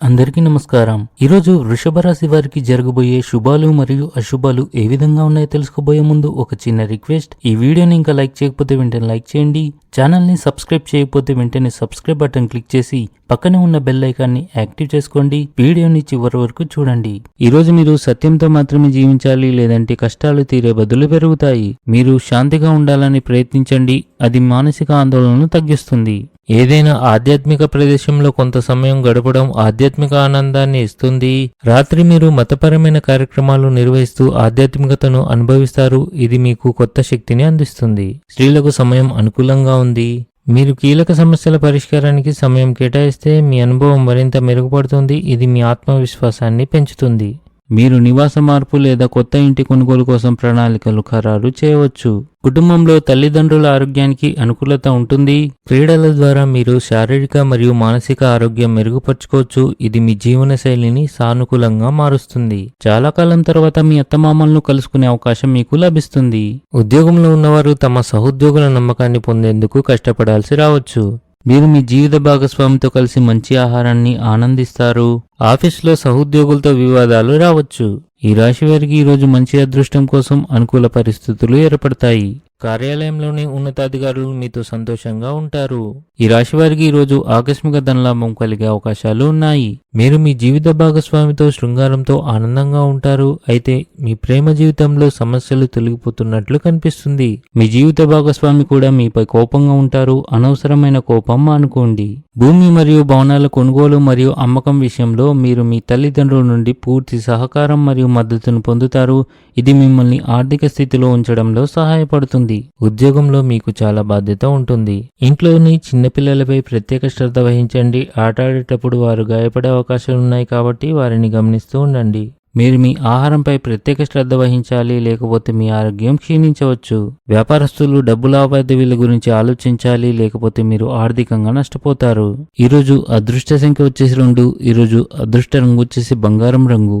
అందరికీ నమస్కారం. ఈరోజు వృషభ రాశి వారికి జరగబోయే శుభాలు మరియు అశుభాలు ఏ విధంగా ఉన్నాయో తెలుసుకోబోయే ముందు ఒక చిన్న రిక్వెస్ట్. ఈ వీడియోని ఇంకా లైక్ చేయకపోతే వెంటనే లైక్ చేయండి. ఛానల్ని సబ్స్క్రైబ్ చేయకపోతే వెంటనే సబ్స్క్రైబ్ బటన్ క్లిక్ చేసి పక్కనే ఉన్న బెల్ ఐకాన్ని యాక్టివ్ చేసుకోండి. వీడియోని చివరి వరకు చూడండి. ఈరోజు మీరు సత్యంతో మాత్రమే జీవించాలి లేదంటే కష్టాలు తీరే బదులు పెరుగుతాయి. మీరు శాంతిగా ఉండాలని ప్రయత్నించండి. అది మానసిక ఆందోళనను తగ్గిస్తుంది. ఏదైనా ఆధ్యాత్మిక ప్రదేశంలో కొంత సమయం గడపడం ఆధ్యాత్మిక ఆనందాన్ని ఇస్తుంది. రాత్రి మీరు మతపరమైన కార్యక్రమాలు నిర్వహిస్తూ ఆధ్యాత్మికతను అనుభవిస్తారు. ఇది మీకు కొత్త శక్తిని అందిస్తుంది. స్త్రీలకు సమయం అనుకూలంగా ఉంది. మీరు కీలక సమస్యల పరిష్కారానికి సమయం కేటాయిస్తే మీ అనుభవం మరింత మెరుగుపడుతుంది. ఇది మీ ఆత్మవిశ్వాసాన్ని పెంచుతుంది. మీరు నివాస మార్పు లేదా కొత్త ఇంటి కొనుగోలు కోసం ప్రణాళికలు ఖరారు చేయవచ్చు. కుటుంబంలో తల్లిదండ్రుల ఆరోగ్యానికి అనుకూలత ఉంటుంది. క్రీడల ద్వారా మీరు శారీరక మరియు మానసిక ఆరోగ్యం మెరుగుపరుచుకోవచ్చు. ఇది మీ జీవన శైలిని సానుకూలంగా మారుస్తుంది. చాలా కాలం తర్వాత మీ అత్తమామలను కలుసుకునే అవకాశం మీకు లభిస్తుంది. ఉద్యోగంలో ఉన్నవారు తమ సహోద్యోగుల నమ్మకాన్ని పొందేందుకు కష్టపడాల్సి రావచ్చు. మీరు మీ జీవిత భాగస్వామితో కలిసి మంచి ఆహారాన్ని ఆనందిస్తారు. ఆఫీసులో సహోద్యోగులతో వివాదాలు రావచ్చు. ఈ రాశి వారికి ఈరోజు మంచి అదృష్టం కోసం అనుకూల పరిస్థితులు ఏర్పడతాయి. కార్యాలయంలోని ఉన్నతాధికారులు మీతో సంతోషంగా ఉంటారు. ఈ రాశి వారికి ఈరోజు ఆకస్మిక ధనలాభం కలిగే అవకాశాలు ఉన్నాయి. మీరు మీ జీవిత భాగస్వామితో శృంగారంతో ఆనందంగా ఉంటారు. అయితే మీ ప్రేమ జీవితంలో సమస్యలు తొలగిపోతున్నట్లు కనిపిస్తుంది. మీ జీవిత భాగస్వామి కూడా మీపై కోపంగా ఉంటారు. అనవసరమైన కోపం మానుకోండి. భూమి మరియు భవనాల కొనుగోలు మరియు అమ్మకం విషయంలో మీరు మీ తల్లిదండ్రుల నుండి పూర్తి సహకారం మరియు మద్దతును పొందుతారు. ఇది మిమ్మల్ని ఆర్థిక స్థితిలో ఉంచడంలో సహాయపడుతుంది. ఉద్యోగంలో మీకు చాలా బాధ్యత ఉంటుంది. ఇంట్లోని చిన్నపిల్లలపై ప్రత్యేక శ్రద్ధ వహించండి. ఆటాడేటప్పుడు వారు గాయపడే అవకాశాలు ఉన్నాయి కాబట్టి వారిని గమనిస్తూ ఉండండి. మీరు మీ ఆహారంపై ప్రత్యేక శ్రద్ధ వహించాలి లేకపోతే మీ ఆరోగ్యం క్షీణించవచ్చు. వ్యాపారస్తులు డబ్బు లావాదేవీల గురించి ఆలోచించాలి లేకపోతే మీరు ఆర్థికంగా నష్టపోతారు. ఈరోజు అదృష్ట సంఖ్య వచ్చేసి రెండు ఈరోజు అదృష్ట రంగు వచ్చేసి బంగారం రంగు.